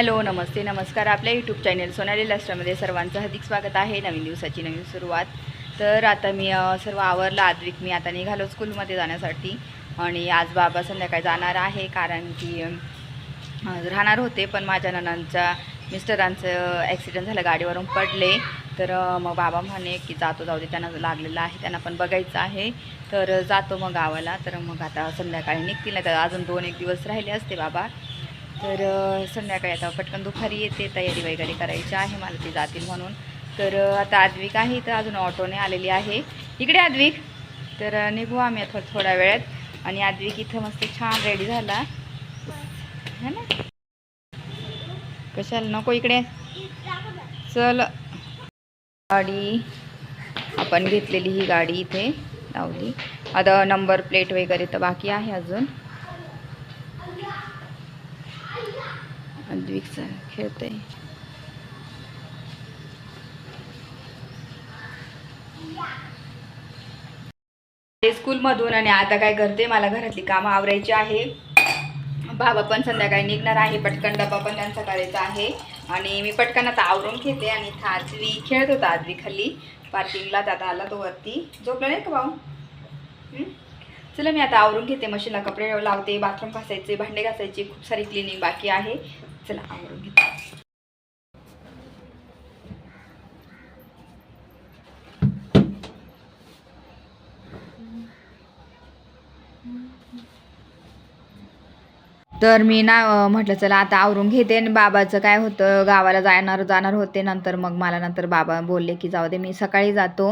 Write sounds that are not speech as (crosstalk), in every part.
Hello नमस्ते नमस्कार. आपल्या YouTube channel Sonali लास्टामध्ये सर्वांचं हार्दिक स्वागत आहे. नवीन दिवसाची नवीन सुरुवात. तर आता मी सर्व आवरला. आद्विक मी आता निघालो स्कूलमध्ये जाण्यासाठी. आणि आज बाबा संध्याकाळी जाणार आहे कारण की राहणार होते पण माझ्या ननांच्या मिस्टरांचं ॲक्सिडेंट झालं गाडीवरून पडले. तर मग बाबा म्हणे की जातो जाऊ दे त्यांना लागलेलं आहे त्यांना पण बघायचं आहे. तर जातो मग गावाला. तर मग आता संध्याकाळी निघतील. नाही तर अजून दोन एक दिवस राहिले असते बाबा. तर संध्याकाळी आता पटकन दुपारी येते तयारी वगैरे करायची आहे मला ते जातील म्हणून. तर आता आद्विक आहे तर अजून ऑटोने आलेली आहे. इकडे आद्विक. तर निघू आम्ही आता थोड्या वेळात. आणि आद्विक इथं मस्त छान रेडी झाला. है ना? कशाला नको इकडे? चल. गाडी आपण घेतलेली ही गाडी इथे. लावली आता नंबर प्लेट वगैरे तर बाकी आहे अजून. अद्विकचा खेळतंय आहे स्कूलमधून आणि आता काय करते मला घरातली कामं आवरायची आहे बाबा पण संध्याकाळी निघणार आहे पटकन डबा पण त्यांचा करायचा आहे आणि मी पटकन आता आवरून घेते आणि इथं आजवी खेळत होता आजवी खाली पार्किंगला आता आला तो वरती झोपला नाही का भाऊ चला मी आता आवरून घेते मशीनला कपडे लावते बाथरूम घासायचे भांडे घासायचे खूप सारी क्लिनिंग बाकी आहे. चला आवरून घेते. तर मी ना म्हटलं चला आता आवरून घेते आणि बाबाचं काय होतं गावाला जाणार जाणार होते नंतर मग मला नंतर बाबा बोलले की जाऊ दे मी सकाळी जातो.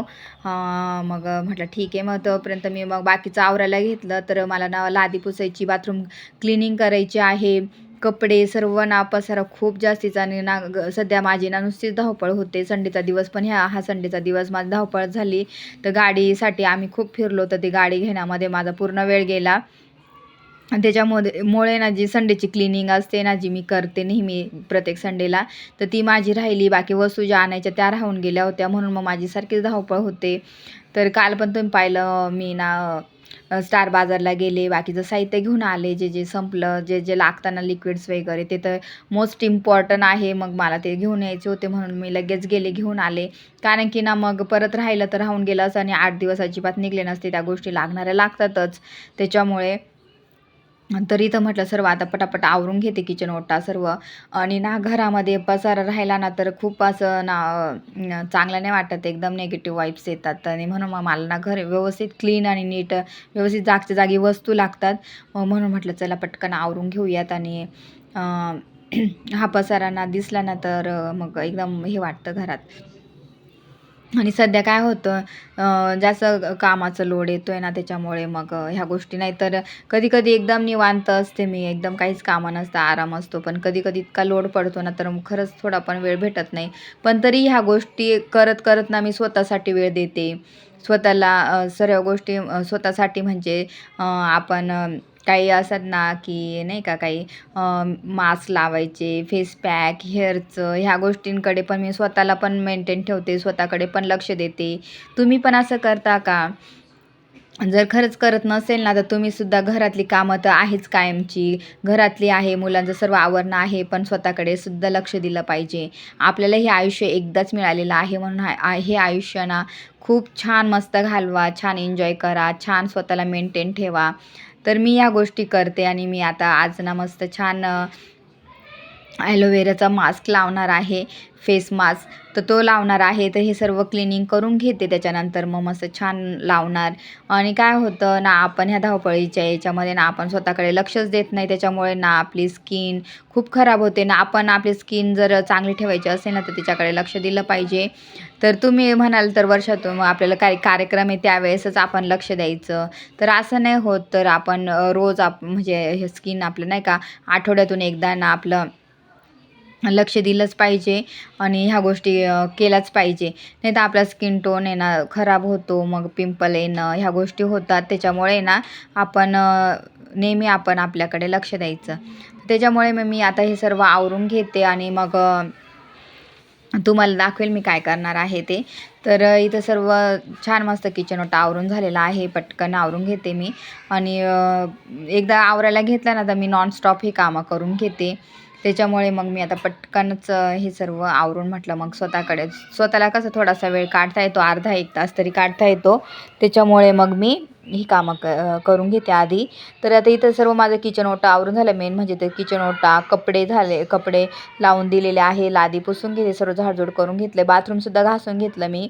मग म्हटलं ठीक आहे. मग तोपर्यंत मी मग बाकीचं आवरायला घेतलं. तर मला ना लादी पुसायची बाथरूम क्लिनिंग करायची आहे. कपडे सर्व ना पसारा खूप जास्तीचा आणि ना ग- सध्या माझी ना नुसतीच धावपळ होते. संडेचा दिवस पण ह्या हा संडेचा दिवस माझी धावपळ झाली. तर गाडीसाठी आम्ही खूप फिरलो. तर ती गाडी घेण्यामध्ये माझा पूर्ण वेळ गेला. त्याच्यामध्ये मुळे ना जी संडेची क्लिनिंग असते ना जी मी करते नेहमी प्रत्येक संडेला तर ती माझी राहिली. बाकी वस्तू ज्या आणायच्या त्या राहून गेल्या होत्या. म्हणून मग माझी सारखीच धावपळ होते. तर काल पण तुम्ही पाहिलं मी ना स्टार बाजारला गेले. बाकीचं साहित्य घेऊन आले जे जे संपलं जे जे लागताना लिक्विड्स वगैरे ते तर मोस्ट इम्पॉर्टंट आहे. मग मला ते घेऊन यायचे होते. म्हणून मी लगेच गेले घेऊन आले. कारण की ना मग परत राहिलं तर राहून गेलं असं आणि आठ दिवस अजिबात निघले नसते. त्या गोष्टी लागणाऱ्या लागतातच. त्याच्यामुळे तरी तर म्हटलं सर्व आता पटापट आवरून घेते किचन ओटा सर्व. आणि ना घरामध्ये पसारा राहिला ना तर खूप असं ना चांगलं नाही वाटत. एकदम नेगेटिव्ह वाईब्स येतात. आणि म्हणून मग मला ना घर व्यवस्थित क्लीन आणि नीट व्यवस्थित जागच्या जागी वस्तू लागतात. मग म्हणून म्हटलं चला पटकन आवरून घेऊयात. आणि (clears throat) हा पसारा ना दिसला ना तर मग एकदम हे वाटतं घरात. आणि सध्या काय होतं जास्त कामाचं लोड येतो आहे ना त्याच्यामुळे मग ह्या गोष्टी नाही. तर कधी कधी एकदम निवांत असते मी. एकदम काहीच कामं नसतं आराम असतो. पण कधी कधी इतका लोड पडतो ना तर खरंच थोडा पण वेळ भेटत नाही. पण तरी ह्या गोष्टी करत करत ना मी स्वतःसाठी वेळ देते. स्वतःला सर्व गोष्टी स्वतःसाठी म्हणजे आपण काही असतात ना की नाही का काही मास्क लावायचे फेस पॅक हेअरचं ह्या गोष्टींकडे पण मी स्वतःला पण मेंटेन ठेवते स्वतःकडे पण लक्ष देते. तुम्ही पण असं करता का? जर खरंच करत नसेल ना तर तुम्ही सुद्धा घरातली कामं तर आहेच कायमची. घरातली आहे मुलांचं सर्व आवरणं आहे पण स्वतःकडे सुद्धा लक्ष दिलं पाहिजे. आपल्याला हे आयुष्य एकदाच मिळालेलं आहे म्हणून हा- हे आयुष्य ना खूप छान मस्त घालवा छान एन्जॉय करा छान स्वतःला मेंटेन ठेवा. तर मी या गोष्टी करते आणि मी आता आज ना मस्त छान ॲलोवेराचा मास्क लावणार आहे फेस मास्क तर तो लावणार आहे. तर हे सर्व क्लिनिंग करून घेते. त्याच्यानंतर मग मस्त छान लावणार. आणि काय होतं ना आपण ह्या धावपळीच्या याच्यामध्ये ना आपण स्वतःकडे लक्षच देत नाही. त्याच्यामुळे ना आपली स्किन खूप खराब होते. ना आपण आपली स्किन जर चांगली ठेवायची असेल ना तर तिच्याकडे लक्ष दिलं पाहिजे. तर तुम्ही म्हणाल तर वर्षातून मग आपल्याला काही कार्यक्रम आहे त्यावेळेसच आपण लक्ष द्यायचं. तर असं नाही होत. तर आपण रोज आप म्हणजे हे स्किन आपलं नाही का आठवड्यातून एकदा ना आपलं लक्ष दिलंच पाहिजे आणि ह्या गोष्टी केल्याच पाहिजे. नाही तर आपला स्किन टोन आहे ना खराब होतो मग पिंपल येणं ह्या गोष्टी होतात. त्याच्यामुळे ना आपण नेहमी आपण आपल्याकडे लक्ष द्यायचं. त्याच्यामुळे मग मी आता हे सर्व आवरून घेते आणि मग तुम्हाला दाखवेल मी काय करणार आहे ते. तर इथं सर्व छान मस्त किचन ओटा आवरून झालेला आहे. पटकन आवरून घेते मी. आणि एकदा आवरायला घेतलं ना तर मी नॉनस्टॉप हे कामं करून घेते. त्याच्यामुळे मग मी आता पटकनच हे सर्व आवरून म्हटलं मग स्वतःकडे. स्वतःला कसं थोडासा वेळ काढता येतो अर्धा एक तास तरी काढता येतो. त्याच्यामुळे मग मी ही कामं क करून घेते आधी. तर आता इथं सर्व माझं किचन ओटा आवरून झालं. मेन म्हणजे ते किचन ओटा कपडे झाले कपडे लावून दिलेले आहे. लादी पुसून घेते सर्व झाडझूड करून घेतले. बाथरूमसुद्धा घासून घेतलं मी.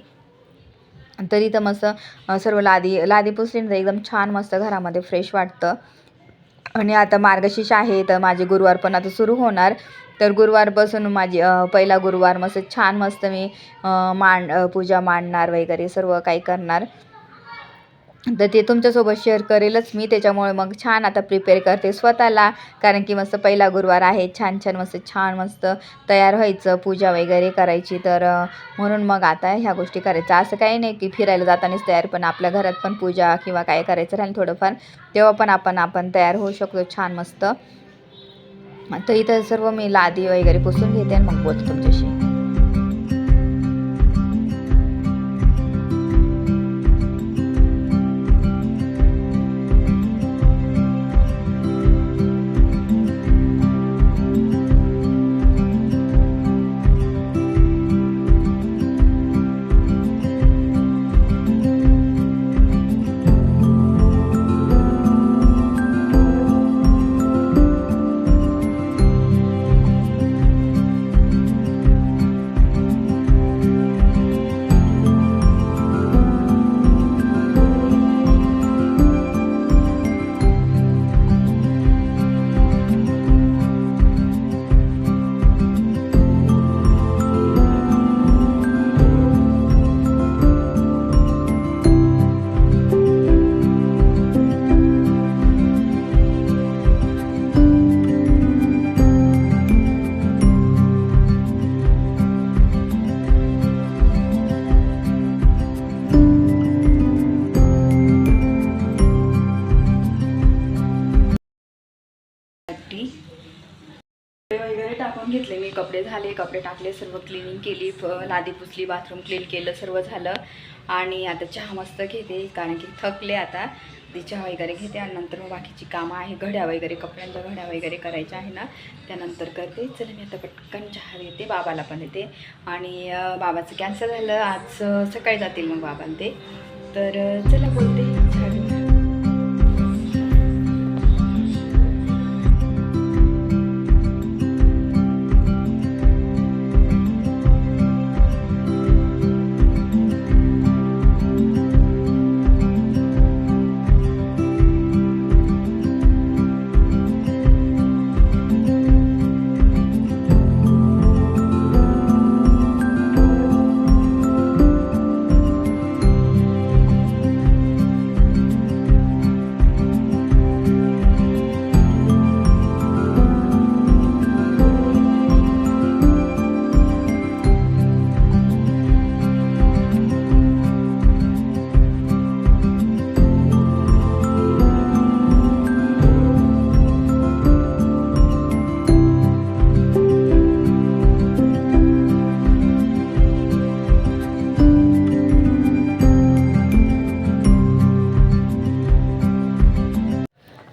तरी तर मस्त सर्व लादी लादी पुसली ना तर एकदम छान मस्त घरामध्ये फ्रेश वाटतं. आणि आता मार्गशीर्ष आहे तर माझे गुरुवार पण आता सुरू होणार. तर गुरुवारपासून माझी पहिला गुरुवार मस्त छान मस्त मी मांड पूजा मांडणार वगैरे सर्व काही करणार. तर ते तुमच्यासोबत शेअर करेलच मी. त्याच्यामुळे मग छान आता प्रिपेअर करते स्वतःला. कारण की मस्त पहिला गुरुवार आहे. छान छान मस्त छान मस्त तयार व्हायचं. पूजा वगैरे करायची. तर म्हणून मग आता ह्या गोष्टी करायच्या असं काही नाही की फिरायला जातानाच तयार. पण आपल्या घरात पण पूजा किंवा काय करायचं राहील थोडंफार तेव्हा पण आपण आपण तयार होऊ शकतो. छान मस्त. तर इथं सर्व मी लादी वगैरे पुसून घेते आणि मग बोलतो तुमच्याशी. घेतले. मी कपडे झाले कपडे टाकले सर्व क्लिनिंग केली फ- लादी पुसली बाथरूम क्लीन केलं सर्व झालं. आणि आता चहा मस्त घेते कारण की थकले आता. ती चहा वगैरे घेते आणि नंतर मग बाकीची कामं आहे घड्या वगैरे कपड्यांच्या घड्या वगैरे करायच्या आहे ना त्यानंतर करते. चला मी आता पटकन चहा देते बाबाला पण देते. आणि बाबाचं कॅन्सल झालं आज सकाळी जातील मग बाबा ते तर चला बोलते. चहा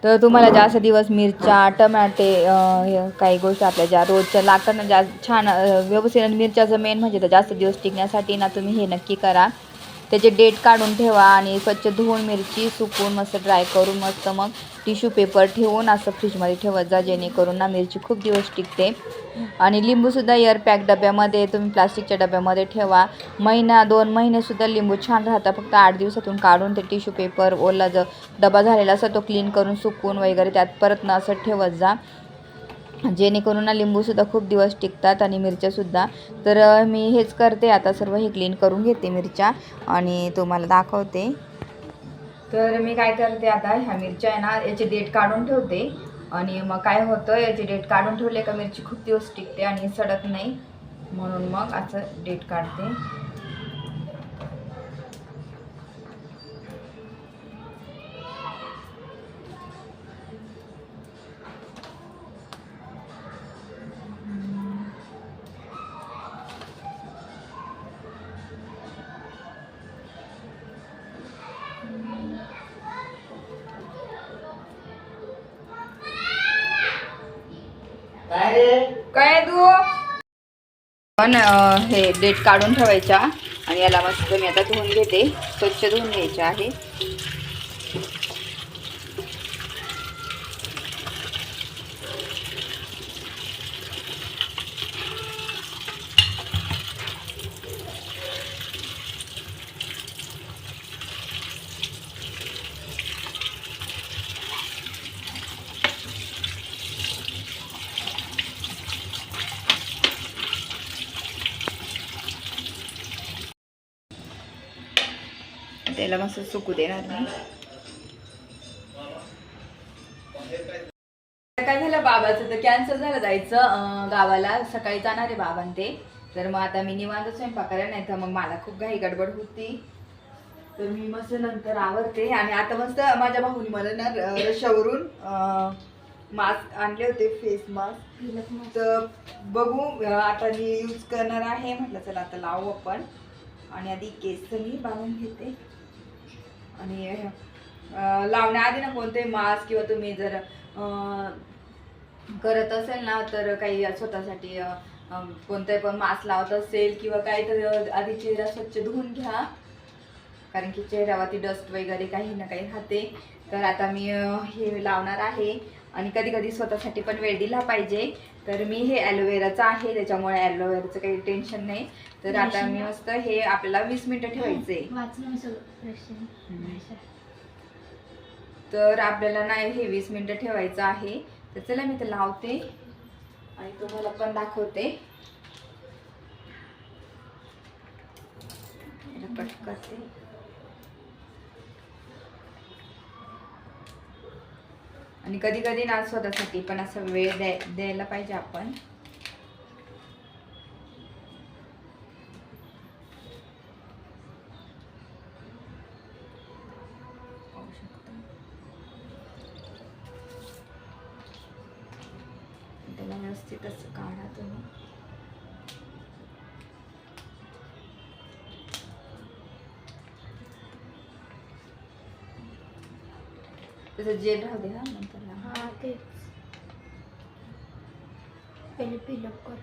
तर तुम्हाला जास्त दिवस मिरच्या टमाटे हे काही गोष्टी आपल्या ज्या रोजच्या लागतात ना ज्या छान व्यवस्थित मिरच्याचं मेन म्हणजे तर जास्त दिवस टिकण्यासाठी ना तुम्ही हे नक्की करा. त्याचे डेट काढून ठेवा आणि स्वच्छ धुवून मिरची सुकवून मस्त ड्राय करून मस्त मग टिश्यू पेपर ठेवून असं फ्रीजमध्ये ठेवत जा जेणेकरून ना मिरची खूप दिवस टिकते. आणि लिंबूसुद्धा एअर पॅक डब्यामध्ये तुम्ही प्लास्टिकच्या डब्यामध्ये ठेवा. महिना दोन महिनेसुद्धा लिंबू छान राहतात. फक्त आठ दिवसातून काढून ते टिश्यू पेपर ओला जो डबा झालेला असा तो क्लीन करून सुकून वगैरे त्यात परत ना असं ठेवत जा. जेणेकरून लिंबूसुद्धा खूप दिवस टिकतात आणि मिरच्यासुद्धा. तर मी हेच करते. आता सर्व हे क्लीन करून घेते मिरच्या आणि तुम्हाला दाखवते. तर मी काय करते आता? ह्या मिरच्या आहे ना याची डेट काढून ठेवते. आणि मग काय होतं? याची डेट काढून ठेवले का मिरची खूप दिवस टिकते आणि सडत नाही. म्हणून मग असं डेट काढते. हे डेट काढून ठेवायच्या आणि याला मस्त मी आता धुवून घेते. स्वच्छ धुवून घ्यायचे आहे. त्याला मस्त सुकू देणार मी काय झालं बाबाचं? तर कॅन्सल झालं जायचं गावाला. सकाळी जाणार आहे बाबां ते तर मग आता मी निवांत स्वयंपाक करायला नाही तर मग मला खूप घाई गडबड होती. तर मी मस्त नंतर आवरते. आणि आता मस्त माझ्या भाऊनी मला ना रशावरून मास्क आणले होते फेस मास्क तर बघू आता मी यूज करणार आहे. म्हटलं चला आता लावू आपण. आणि आधी केस मी बांधून घेते. आणि लावण्याआधी ना कोणते मास्क किंवा तुम्ही जर करत असेल ना तर काही स्वतःसाठी अं, कोणते पण मास्क लावत असेल किंवा काही तर आधी चेहरा स्वच्छ धुवून घ्या. कारण की चेहऱ्यावरती डस्ट वगैरे काही ना काही राहते. तर आता मी हे लावणार आहे. आणि कधी कधी स्वतःसाठी पण वेळ दिला पाहिजे. तर मी हे ॲलोवेराचं आहे त्याच्यामुळे ॲलोवेराचं काही टेन्शन नाही. तर आता मी मस्त हे आपल्याला वीस मिनटं ठेवायचे तर आपल्याला नाही हे वीस मिनटं ठेवायचं आहे. तर चला मी ते लावते. आणि तुम्हाला पण दाखवते. कट करते आणि कधी कधी ना स्वतःसाठी पण असं वेळ द्याय द्यायला पाहिजे आपण. पाहू शकता. त्याला व्यवस्थित असं काढा तुम्ही. त्याचं जेल राहू दे हा नंतर हा तेच. पहिले फिलअप कर.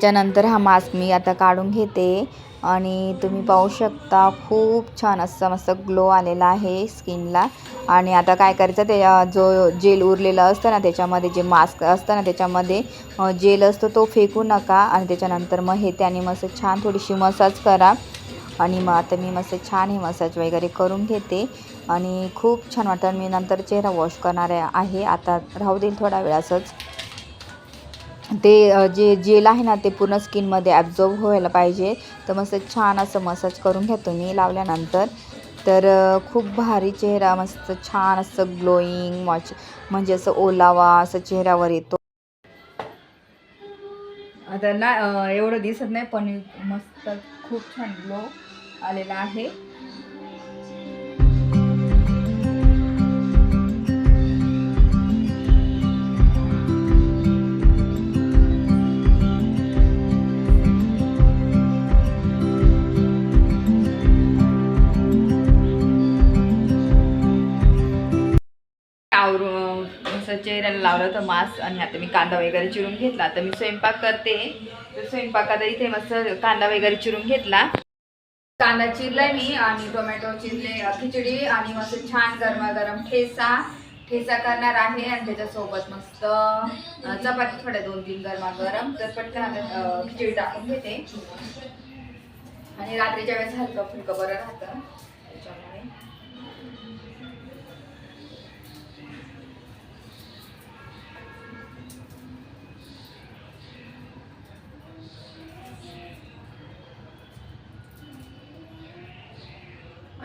त्याच्यानंतर हा मास्क मी आता काढून घेते. आणि तुम्ही पाहू शकता खूप छान असा मस्त ग्लो आलेला आहे स्किनला आणि आता काय करायचं ते जो जेल उरलेला असतं ना त्याच्यामध्ये जे मास्क असतं ना त्याच्यामध्ये जेल असतो तो फेकू नका. आणि त्याच्यानंतर मग हे त्याने मस्त छान थोडीशी मसाज करा. आणि मग आता मी मस्त छान हे मसाज वगैरे करून घेते. आणि खूप छान वाटतं मी नंतर चेहरा वॉश करणार आहे. आता राहू देईल थोडा वेळ असंच. ते जे जेल आहे ना ते पूर्ण स्किनमध्ये ॲब्झॉर्ब व्हायला पाहिजे. तर मस्त छान असं मसाज करून घेतो मी लावल्यानंतर. तर खूप भारी चेहरा मस्त छान असं ग्लोईंग मॉच म्हणजे असं ओलावा असं चेहऱ्यावर येतो. आता ना एवढं दिसत नाही पण मस्त खूप छान ग्लो आलेला आहे. असं लावलं होतं मास्क आणि आता मी कांदा वगैरे चिरून घेतला. आता मी स्वयंपाक करते. तर स्वयंपाकात इथे मस्त कांदा वगैरे चिरून घेतला. कांदा चिरलाय मी आणि टोमॅटो चिरले खिचडी आणि मस्त छान गरमागरम ठेसा. ठेसा करणार आहे आणि त्याच्यासोबत मस्त चपाती थोड्या दोन तीन गरमागरम. तर पटकन खिचडी टाकून घेते. आणि रात्रीच्या वेळेस हलकं फुलकं बरं राहतं.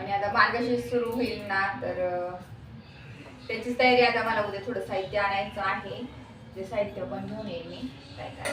आणि आता मार्गशीर्ष सुरू होईल ना तर त्याची तयारी आता मला उद्या थोडं साहित्य आणायचं आहे. ते साहित्य पण घेऊन येईल मी. काय काय?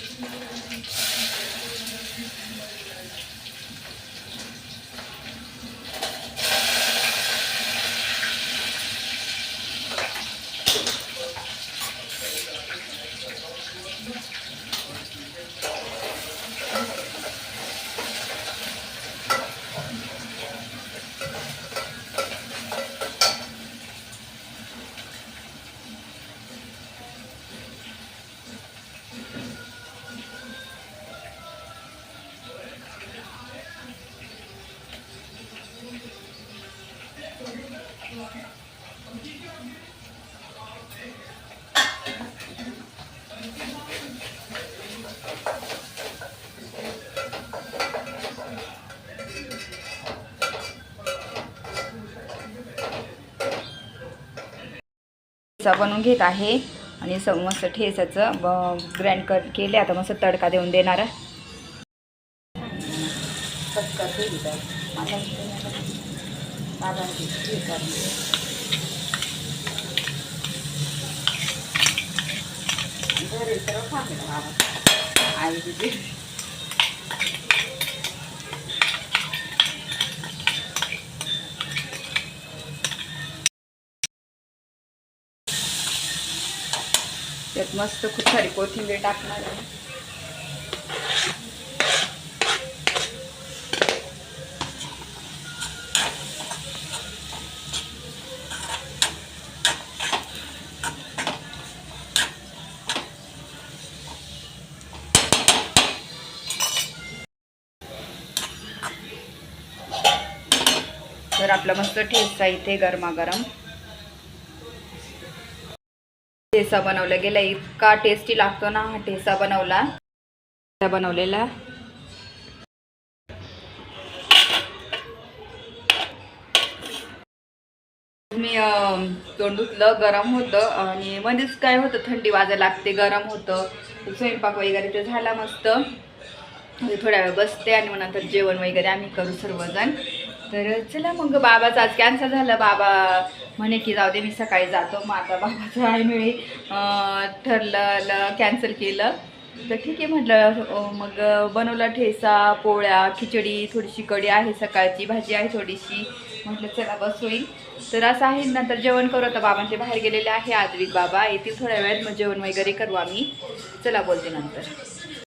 ठेचा बनवून घेत आहे. आणि स मस्त ठेसाचं ग्रँड कट केले. आता मस्त तडका देऊन देणार. आहे. त्यात मस्त खूप सारी कोथिंबीर टाकणार आहे. तर आपला मस्त ठेचा इथे गरमागरम. ठेसा बनवला गेला. इतका टेस्टी लागतो ना हा ठेसा बनवला. बनवलेला. मी तोंड धुतलं गरम होतं आणि मध्येच काय होतं थंडी वाजायला लागते गरम होतं. स्वयंपाक वगैरे ते झाला मस्त. थोड्या वेळ बसते आणि मग नंतर जेवण वगैरे आम्ही करू सर्वजण. तर चला मग बाबाचं आज कॅन्सल झालं. बाबा म्हणे की जाऊ दे मी सकाळी जातो. मग आता बाबाचं ऐनवेळी ठरलं कॅन्सल केलं. तर ठीक आहे म्हटलं मग बनवला ठेसा पोळ्या खिचडी थोडीशी कढी आहे सकाळची भाजी आहे थोडीशी. म्हटलं चला बस होईल तर असं आहे नंतर जेवण करू. आता बाबांचे बाहेर गेलेले आहे आद्विक बाबा. येतील थोड्या वेळात मग जेवण वगैरे करू आम्ही. चला बोलते नंतर.